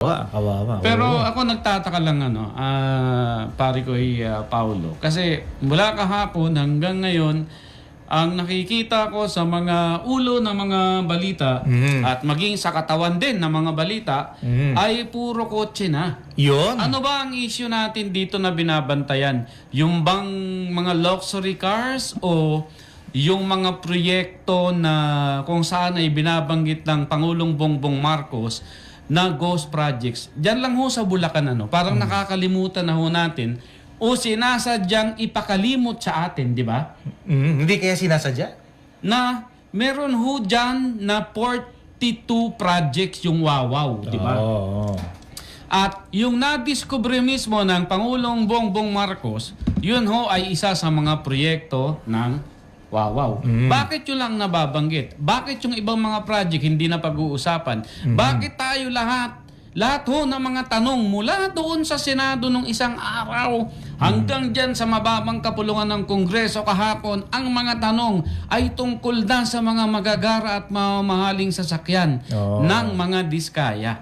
Kawawa. Pero ako nagtataka lang ano, ah pare ko ay ah, Paulo. Kasi mula kahapon hanggang ngayon, ang nakikita ko sa mga ulo ng mga balita Mhm. at maging sa katawan din ng mga balita Mhm. ay puro kotse na. Yun. Ano ba ang issue natin dito na binabantayan? Yung bang mga luxury cars o yung mga proyekto na kung saan ay binabanggit ng Pangulong Bongbong Marcos na ghost projects. Diyan lang ho sa Bulacan ano, parang nakakalimutan na ho natin o sinasadyang ipakalimot sa atin, di ba? Mhm, Hindi kaya sinasadya? Na meron ho dyan na 42 projects yung wawaw, di ba? Oo. At yung nadiskubre mismo ng Pangulong Bongbong Marcos, yun ho ay isa sa mga proyekto ng Wawaw. Bakit yun lang nababanggit? Bakit yung ibang mga project hindi na pag-uusapan? Bakit tayo lahat, lahat ho ng mga tanong mula doon sa Senado nung isang araw hanggang dyan sa mababang kapulungan ng Kongreso kahapon, ang mga tanong ay tungkol na sa mga magagara at mamahaling sasakyan Oo. ng mga diskaya.